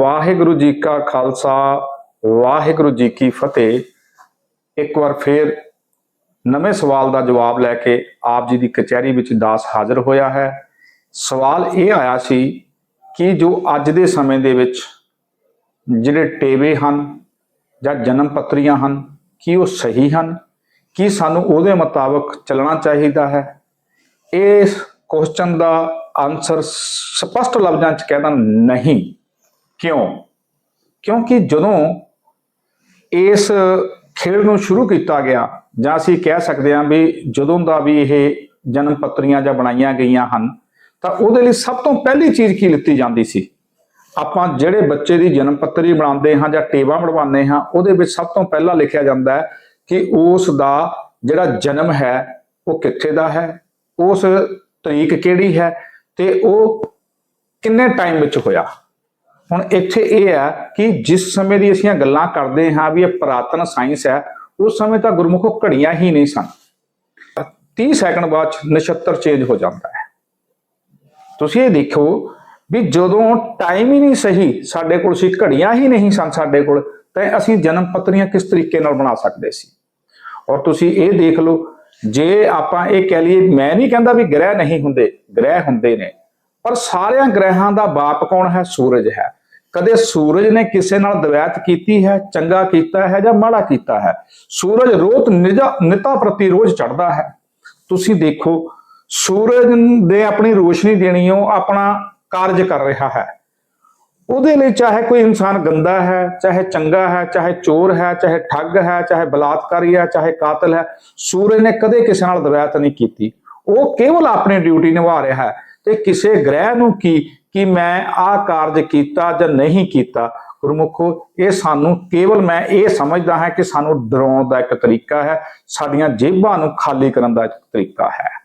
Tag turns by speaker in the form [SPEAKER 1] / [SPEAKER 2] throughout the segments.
[SPEAKER 1] ਵਾਹਿਗੁਰੂ ਜੀ ਕਾ ਖਾਲਸਾ, ਵਾਹਿਗੁਰੂ ਜੀ ਕੀ ਫਤਿਹ। ਇੱਕ ਵਾਰ ਫੇਰ ਨਵੇਂ ਸਵਾਲ ਦਾ ਜਵਾਬ ਲੈ ਕੇ ਆਪ ਜੀ ਦੀ ਕਚਹਿਰੀ ਵਿੱਚ ਦਾਸ ਹਾਜ਼ਰ ਹੋਇਆ ਹੈ। ਸਵਾਲ ਇਹ ਆਇਆ ਸੀ ਕਿ ਜੋ ਅੱਜ ਦੇ ਸਮੇਂ ਦੇ ਵਿੱਚ ਜਿਹੜੇ ਟੇਵੇ ਹਨ ਜਾਂ ਜਨਮ ਪੱਤਰੀਆਂ ਹਨ, ਕੀ ਉਹ ਸਹੀ ਹਨ? ਕੀ ਸਾਨੂੰ ਉਹਦੇ ਮੁਤਾਬਕ ਚੱਲਣਾ ਚਾਹੀਦਾ ਹੈ? ਇਸ ਕੁਐਸਚਨ ਦਾ ਆਨਸਰ ਸਪਸ਼ਟ ਲਫ਼ਜ਼ਾਂ 'ਚ ਕਹਿਣਾ ਨਹੀਂ। ਕਿਉਂ? ਕਿਉਂਕਿ ਜਦੋਂ ਇਸ ਖੇਡ ਨੂੰ ਸ਼ੁਰੂ ਕੀਤਾ ਗਿਆ, ਜਾਂ ਅਸੀਂ ਕਹਿ ਸਕਦੇ ਹਾਂ ਵੀ ਜਦੋਂ ਦਾ ਵੀ ਇਹ ਜਨਮ ਪੱਤਰੀਆਂ ਜਾਂ ਬਣਾਈਆਂ ਗਈਆਂ ਹਨ, ਤਾਂ ਉਹਦੇ ਲਈ ਸਭ ਤੋਂ ਪਹਿਲੀ ਚੀਜ਼ ਕੀ ਲਿੱਤੀ ਜਾਂਦੀ ਸੀ? ਆਪਾਂ ਜਿਹੜੇ ਬੱਚੇ ਦੀ ਜਨਮ ਪੱਤਰੀ ਬਣਾਉਂਦੇ ਹਾਂ ਜਾਂ ਟੇਵਾ ਬਣਵਾਉਂਦੇ ਹਾਂ, ਉਹਦੇ ਵਿੱਚ ਸਭ ਤੋਂ ਪਹਿਲਾਂ ਲਿਖਿਆ ਜਾਂਦਾ ਹੈ ਕਿ ਉਸ ਦਾ ਜਿਹੜਾ ਜਨਮ ਹੈ, ਉਹ ਕਿੱਥੇ ਦਾ ਹੈ, ਉਸ ਤਰੀਕ ਕਿਹੜੀ ਹੈ ਤੇ ਉਹ ਕਿੰਨੇ ਟਾਈਮ ਵਿੱਚ ਹੋਇਆ? ਹੁਣ ਇੱਥੇ ਇਹ ਹੈ ਕਿ ਜਿਸ ਸਮੇਂ ਦੀ ਅਸੀਂ ਗੱਲਾਂ ਕਰਦੇ ਹਾਂ ਵੀ ਇਹ ਪੁਰਾਤਨ ਸਾਇੰਸ ਹੈ, ਉਸ ਸਮੇਂ ਤਾਂ ਗੁਰਮੁਖੋ ਘੜੀਆਂ ਹੀ ਨਹੀਂ ਸਨ। 30 ਸੈਕਿੰਡ ਬਾਅਦ 'ਚ ਨਛੱਤਰ ਚੇਂਜ ਹੋ ਜਾਂਦਾ ਹੈ। ਤੁਸੀਂ ਇਹ ਦੇਖੋ ਵੀ ਜਦੋਂ ਟਾਈਮ ਹੀ ਨਹੀਂ ਸਹੀ, ਸਾਡੇ ਕੋਲ ਸੀ ਘੜੀਆਂ ਹੀ ਨਹੀਂ ਸਨ ਸਾਡੇ ਕੋਲ, ਤਾਂ ਅਸੀਂ ਜਨਮ ਪੱਤਰੀਆਂ ਕਿਸ ਤਰੀਕੇ ਨਾਲ ਬਣਾ ਸਕਦੇ ਸੀ? ਔਰ ਤੁਸੀਂ ਇਹ ਦੇਖ ਲਓ, ਜੇ ਆਪਾਂ ਇਹ ਕਹਿ ਲਈਏ, ਮੈਂ ਨਹੀਂ ਕਹਿੰਦਾ ਵੀ ਗ੍ਰਹਿ ਨਹੀਂ ਹੁੰਦੇ, ਗ੍ਰਹਿ ਹੁੰਦੇ ਨੇ, ਪਰ ਸਾਰਿਆਂ ਗ੍ਰਹਿਾਂ ਦਾ ਬਾਪ ਕੌਣ ਹੈ? ਸੂਰਜ ਹੈ। ਕਦੇ ਸੂਰਜ ਨੇ ਕਿਸੇ ਨਾਲ ਦਵੈਤ ਕੀਤੀ ਹੈ, ਚੰਗਾ ਕੀਤਾ ਹੈ ਜਾਂ ਮਾੜਾ ਕੀਤਾ ਹੈ? ਸੂਰਜ ਰੋਜ਼ ਨਿਜਾ ਨਿਤਾ ਪ੍ਰਤੀ ਰੋਜ਼ ਚੜਦਾ ਹੈ। ਤੁਸੀਂ ਦੇਖੋ, ਸੂਰਜ ਦੇ ਆਪਣੀ ਰੋਸ਼ਨੀ ਦੇਣੀ ਉਹ ਆਪਣਾ ਕਾਰਜ ਕਰ ਰਿਹਾ ਹੈ। ਉਹਦੇ ਲਈ ਚਾਹੇ ਕੋਈ ਇਨਸਾਨ ਗੰਦਾ ਹੈ, ਚਾਹੇ ਚੰਗਾ ਹੈ, ਚਾਹੇ ਚੋਰ ਹੈ, ਚਾਹੇ ਠੱਗ ਹੈ, ਚਾਹੇ ਬਲਾਤਕਾਰੀ ਹੈ, ਚਾਹੇ ਕਾਤਲ ਹੈ, ਸੂਰਜ ਨੇ ਕਦੇ ਕਿਸੇ ਨਾਲ ਦਵੈਤ ਨਹੀਂ ਕੀਤੀ। ਉਹ ਕੇਵਲ ਆਪਣੀ ਡਿਊਟੀ ਨਿਭਾ ਰਿਹਾ ਹੈ। ਤੇ ਕਿਸੇ ਗ੍ਰਹਿ ਨੂੰ ਕੀ ਕਿ ਮੈਂ ਆਹ ਕਾਰਜ ਕੀਤਾ ਜਾਂ ਨਹੀਂ ਕੀਤਾ। ਗੁਰਮੁਖੋ, ਇਹ ਸਾਨੂੰ ਕੇਵਲ ਮੈਂ ਇਹ ਸਮਝਦਾ ਹਾਂ ਕਿ ਸਾਨੂੰ ਡਰਾਉਣ ਦਾ ਇੱਕ ਤਰੀਕਾ ਹੈ। ਸਾਡੀਆਂ ਜੇਬਾਂ ਨੂੰ ਖਾਲੀ ਕਰਨ ਦਾ ਇੱਕ ਤਰੀਕਾ ਹੈ।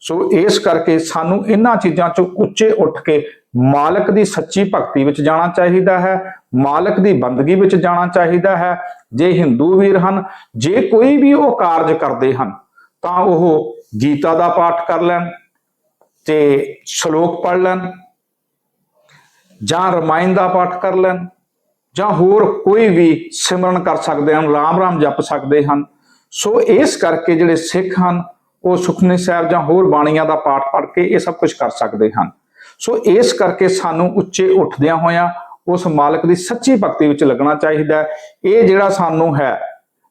[SPEAKER 1] ਸੋ ਇਸ ਕਰਕੇ ਸਾਨੂੰ ਇਹਨਾਂ ਚੀਜ਼ਾਂ ਚੋਂ ਉੱਚੇ ਉੱਠ ਕੇ ਮਾਲਕ ਦੀ ਸੱਚੀ ਭਗਤੀ ਵਿੱਚ ਜਾਣਾ ਚਾਹੀਦਾ ਹੈ। ਮਾਲਕ ਦੀ ਬੰਦਗੀ ਵਿੱਚ ਜਾਣਾ ਚਾਹੀਦਾ ਹੈ। ਜੇ ਹਿੰਦੂ ਵੀਰ ਹਨ, ਜੇ ਕੋਈ ਵੀ ਉਹ ਕਾਰਜ ਕਰਦੇ ਹਨ, ਤਾਂ ਉਹ ਗੀਤਾ ਦਾ ਪਾਠ ਕਰ ਲੈਣ ਤੇ ਸ਼ਲੋਕ ਪੜ੍ਹ ਲੈਣ ਜਾਂ ਰਮਾਇਣ ਦਾ ਪਾਠ ਕਰ ਲੈਣ, ਜਾਂ ਹੋਰ ਕੋਈ ਵੀ ਸਿਮਰਨ ਕਰ ਸਕਦੇ ਹਨ, ਰਾਮ ਰਾਮ ਜਪ ਸਕਦੇ ਹਨ। ਸੋ ਇਸ ਕਰਕੇ ਜਿਹੜੇ ਸਿੱਖ ਹਨ, ਉਹ ਸੁਖਮਨੀ ਸਾਹਿਬ ਜਾਂ ਹੋਰ ਬਾਣੀਆਂ ਦਾ ਪਾਠ ਪੜ੍ਹ ਕੇ ਇਹ ਸਭ ਕੁਝ ਕਰ ਸਕਦੇ ਹਨ। ਸੋ ਇਸ ਕਰਕੇ ਸਾਨੂੰ ਉੱਚੇ ਉੱਠਦਿਆਂ ਹੋਇਆਂ ਉਸ ਮਾਲਕ ਦੀ ਸੱਚੀ ਭਗਤੀ ਵਿੱਚ ਲੱਗਣਾ ਚਾਹੀਦਾ ਇਹ ਜਿਹੜਾ ਸਾਨੂੰ ਹੈ,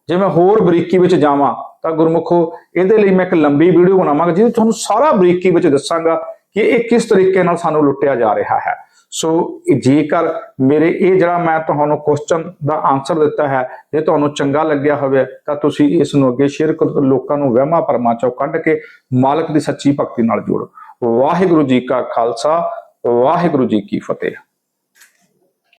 [SPEAKER 1] ਜੇ ਮੈਂ ਹੋਰ ਬਰੀਕੀ ਵਿੱਚ ਜਾਵਾਂ, ਤਾਂ ਗੁਰਮੁਖੋ, ਇਹਦੇ ਲਈ ਮੈਂ ਇੱਕ ਲੰਬੀ ਵੀਡੀਓ ਬਣਾਵਾਂਗਾ, ਜਿਹਦੇ ਤੁਹਾਨੂੰ ਸਾਰਾ ਬਰੀਕੀ ਵਿੱਚ ਦੱਸਾਂਗਾ ਕਿ ਇਹ ਕਿਸ ਤਰੀਕੇ ਨਾਲ ਸਾਨੂੰ ਲੁੱਟਿਆ ਜਾ ਰਿਹਾ ਹੈ। ਸੋ ਜੇਕਰ ਮੇਰੇ ਇਹ ਜਿਹੜਾ ਮੈਂ ਤੁਹਾਨੂੰ ਕੁਐਸਚਨ ਦਾ ਆਨਸਰ ਦਿੱਤਾ ਹੈ, ਜੇ ਤੁਹਾਨੂੰ ਚੰਗਾ ਲੱਗਿਆ ਹੋਵੇ, ਤਾਂ ਤੁਸੀਂ ਇਸ ਨੂੰ ਅੱਗੇ ਸ਼ੇਅਰ ਕਰੋ, ਲੋਕਾਂ ਨੂੰ ਵਹਿਮਾਂ ਭਰਮਾਂ ਚੋਂ ਕੱਢ ਕੇ ਮਾਲਕ ਦੀ ਸੱਚੀ ਭਗਤੀ ਨਾਲ ਜੋੜੋ। ਵਾਹਿਗੁਰੂ ਜੀ ਕਾ ਖਾਲਸਾ, ਵਾਹਿਗੁਰੂ ਜੀ ਕੀ ਫਤਿਹ।